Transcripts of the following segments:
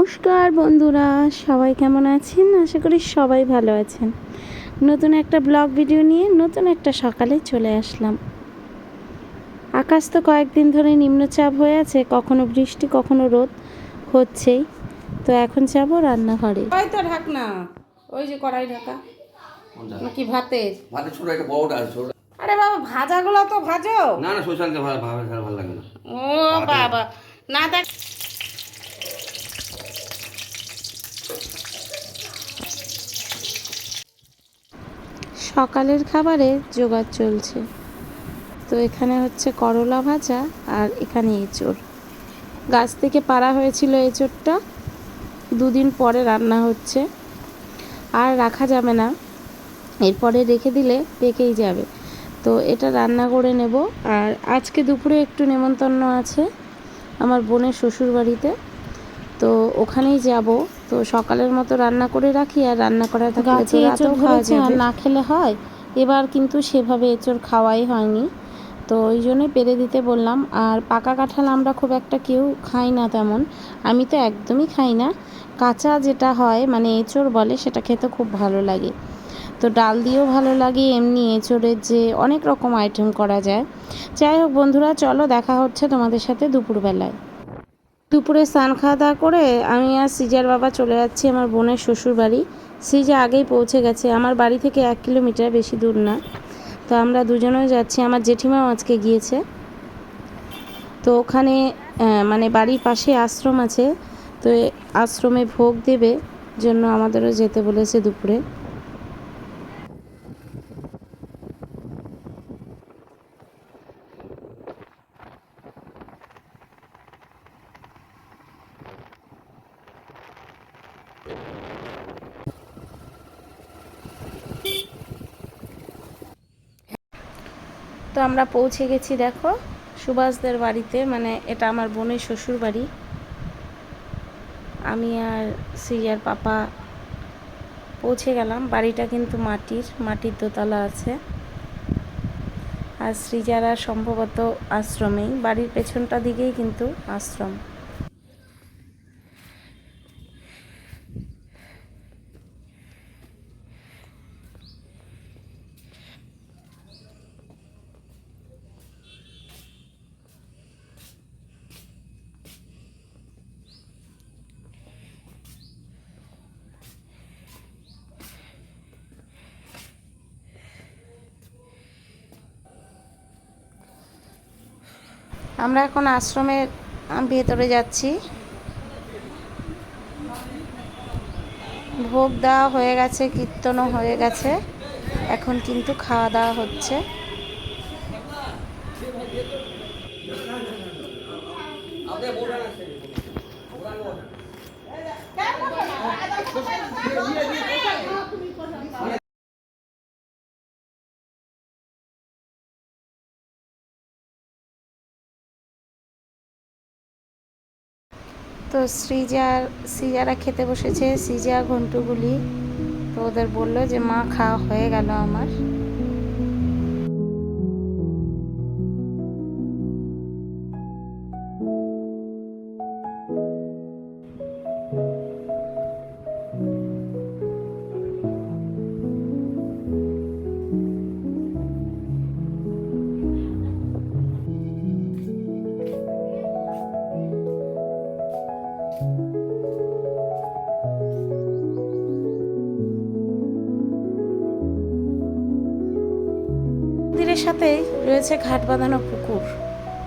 নমস্কার বন্ধুরা সবাই কেমন আছেন? আশা করি সবাই ভালো আছেন। নতুন একটা ব্লগ ভিডিও নিয়ে নতুন একটা সকালে চলে আসলাম। আকাশ তো কয়েকদিন ধরে নিম্নচাপ হয়ে আছে কখনো বৃষ্টি কখনো রোদ হচ্ছেই। তো এখন যাব রান্নাঘরে। ওই তো ঢাক না ওই যে কড়াই ঢাকা নাকি ভাতের? ভাতে ছোট একটা বড়টা আছে আরে বাবা ভাজাগুলো তো ভাজো। না না ভালো লাগে না। ও বাবা না দেখ সকালের খাবারে জোগাড় চলছে। তো এখানে হচ্ছে করলা ভাজা আর এখানে এঁচড়। গাছ থেকে পাড়া হয়েছিল এঁচড়টা। দুদিন পরে রান্না হচ্ছে। আর রাখা যাবে না। এরপরে রেখে দিলে পেকেই যাবে। তো এটা রান্না করে নেব। আর আজকে দুপুরে একটু নেমন্তন্ন আছে আমার বোনের শ্বশুর বাড়িতে তো ওখানেই যাব। তো সকালের মতো রান্না করে রাখি আর রান্না করা থাকলে তো রাতেও খাওয়া যাবে। না খেলে হয়। এবার কিন্তু সেভাবে এঁচড় খাওয়াই হয়নি। তো ওই জন্যই পেরে দিতে বললাম। আর পাকা কাঁঠাল আমরা খুব একটা কেউ খাই না তেমন। আমি তো একদমই খাই না। কাঁচা যেটা হয় মানে এঁচড় বলে সেটা খেতে খুব ভালো লাগে। তো ডাল দিয়েও ভালো লাগে এমনি এঁচড়ের যে অনেক রকম আইটেম করা যায়। যাই হোক বন্ধুরা চলো দেখা হচ্ছে তোমাদের সাথে দুপুরবেলায়। দুপুরে স্নান খাওয়া দাওয়া করে আমি আর সিজার বাবা চলে যাচ্ছি, আমার বোনের শ্বশুর বাড়ি। সিজা আগেই পৌঁছে গেছে, আমার বাড়ি থেকে এক কিলোমিটার বেশি দূর না। তো আমরা দুজনেও যাচ্ছি, আমার জেঠিমাও আজকে গিয়েছে। তো ওখানে মানে বাড়ির পাশে আশ্রম আছে, তো আশ্রমে ভোগ দেবে জন্য আমাদেরও যেতে বলেছে দুপুরে। তো আমরা পৌঁছে গেছি, দেখো, সুভাষদের বাড়িতে মানে এটা আমার বোনের শ্বশুর বাড়ি। আমি আর সিজার পাপা পৌঁছে গেলাম, বাড়িটা কিন্তু মাটির মাটির দোতলা আছে। আর শ্রীজারা সম্ভবত আশ্রমেই, বাড়ির পেছনটা দিকেই কিন্তু আশ্রম। আমরা এখন আশ্রমের ভেতরে যাচ্ছি। ভোগ দেওয়া হয়ে গেছে, কীর্তনও হয়ে গেছে। এখন কিন্তু খাওয়া দাওয়া হচ্ছে। তো শ্রীজার শ্রীজারা খেতে বসেছে, শ্রীজা ঘন্টুগুলি তো ওদের বলল যে, মা, খাওয়া হয়ে গেল আমার। মন্দিরের সাথেই রয়েছে ঘাট বাঁধানো পুকুর।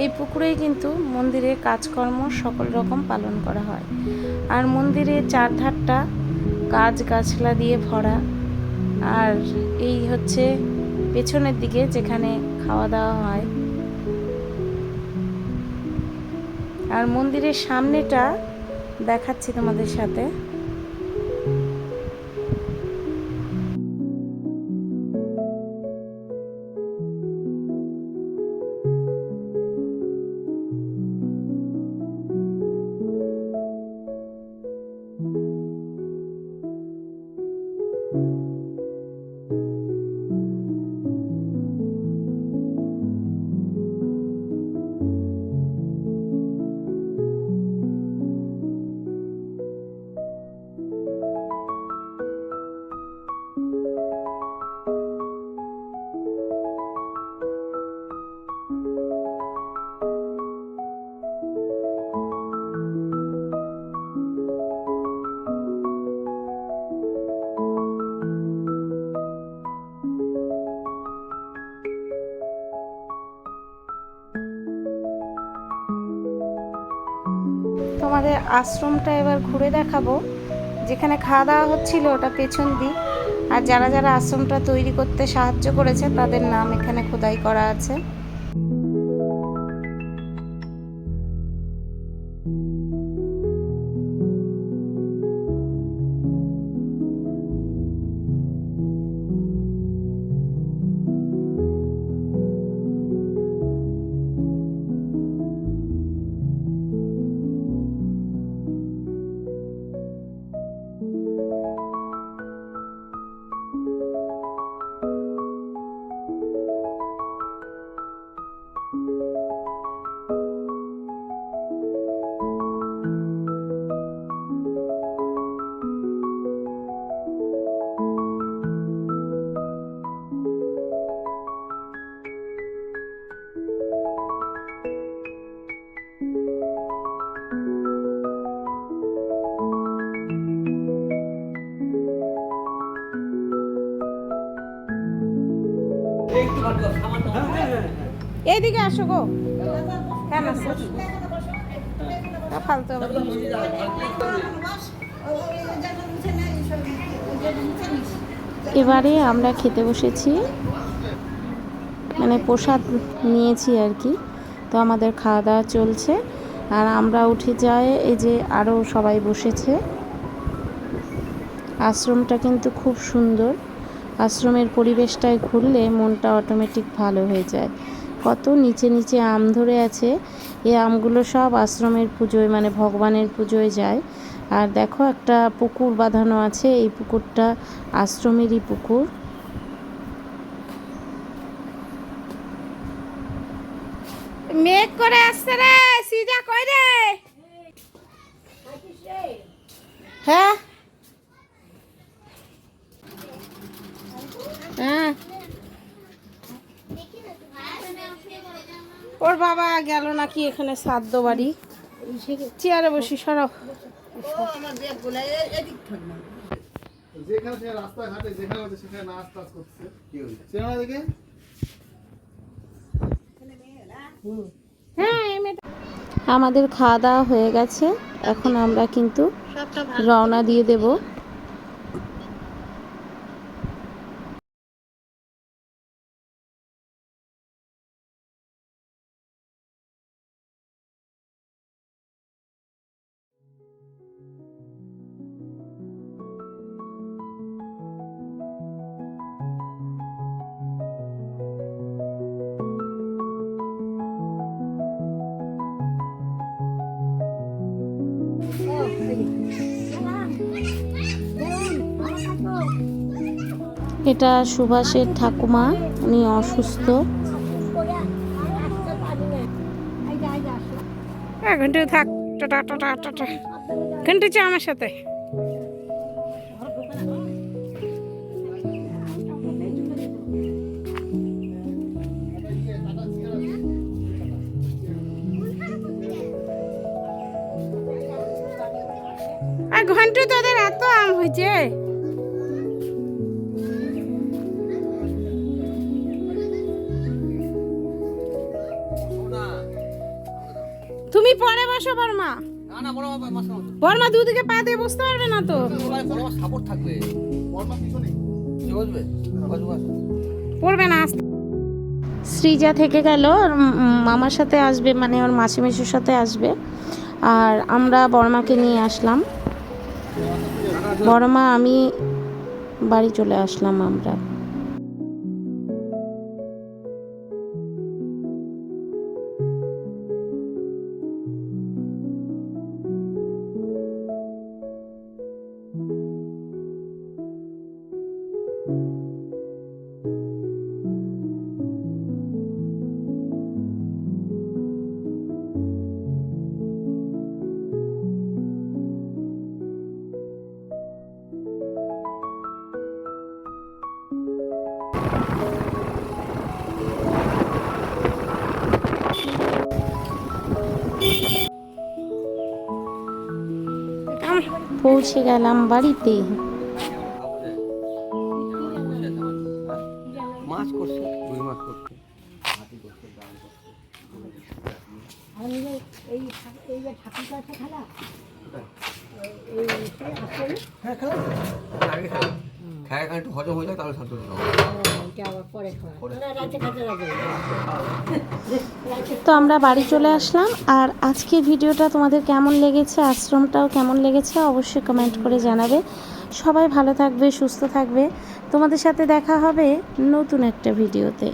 এই পুকুরেই কিন্তু মন্দিরে কাজকর্ম সকল রকম পালন করা হয়। আর মন্দিরের চারধারটা গাছ গাছলা দিয়ে ভরা। আর এই হচ্ছে পেছনের দিকে যেখানে খাওয়া দাওয়া হয়। আর মন্দিরের সামনেটা দেখাচ্ছি তোমাদের সাথে। তোমাদের আশ্রমটা এবার ঘুরে দেখাবো। যেখানে খাওয়া দাওয়া হচ্ছিল ওটা পেছন দিক। আর যারা যারা আশ্রমটা তৈরি করতে সাহায্য করেছে, তাদের নাম এখানে খোদাই করা আছে। এইদিকে আসো গো। কেন আসো ফালতু এবারে আমরা খেতে বসেছি। মানে প্রসাদ নিয়েছি আর কি। তো আমাদের খাওয়া দাওয়া চলছে। আর আমরা উঠে যাই এই যে আরও সবাই বসেছে। আশ্রমটা কিন্তু খুব সুন্দর। আশ্রমের পরিবেশটায় ঘুরলে মনটা অটোমেটিক ভালো হয়ে যায়। কত নিচে নিচে আম ধরে আছে এই আমগুলো সব আশ্রমের পুজোয় মানে ভগবানের পুজোয় যায়। আর দেখো একটা পুকুর বাঁধানো আছে এই পুকুরটা আশ্রমেরই পুকুর। মেঘ করে আসছে রে সিজা কই রে? হ্যাঁ। হ্যাঁ। ওর বাবা গেল নাকি এখানে শ্রাদ্ধ বাড়ি? চেয়ারে বসি সরাও। যেখানে রাস্তাঘাটে যেখানে সেখানে নাচ টাচ করছে। সিনেমা দেখে? হ্যাঁ আমাদের খাওয়া দাওয়া হয়ে গেছে। এখন আমরা কিন্তু রওনা দিয়ে দেব। এটা সুভাষের ঠাকুমা, উনি অসুস্থ। ঘন্টে থাক ঘন্টে আমার সাথে। ঘন্টে তোদের এত আম হয়েছে। পরে বসো বর্মা। বর্মা দুদিকে পা দিয়ে বসতে পারবে না তো? সাপোর্ট থাকবে। বর্মা পড়বে না আস্তে। সৃজা থেকে গেল ওর মামার সাথে আসবে মানে ওর মাসি মেশুর সাথে আসবে। আর আমরা বর্মাকে নিয়ে আসলাম। বড়মা আমি বাড়ি চলে আসলাম আমরা। পৌঁছে গেলাম বাড়িতে। হ্যাঁ আগে খায় খায় একটু হজম হয়ে যায় তাহলে সাত তো আমরা বাড়ি চলে আসলাম আর আজকের ভিডিওটা তোমাদের কেমন লেগেছে আশ্রমটাও কেমন লেগেছে অবশ্যই কমেন্ট করে জানাবে। সবাই ভালো থাকবে সুস্থ থাকবে। তোমাদের সাথে দেখা হবে নতুন একটা ভিডিওতে।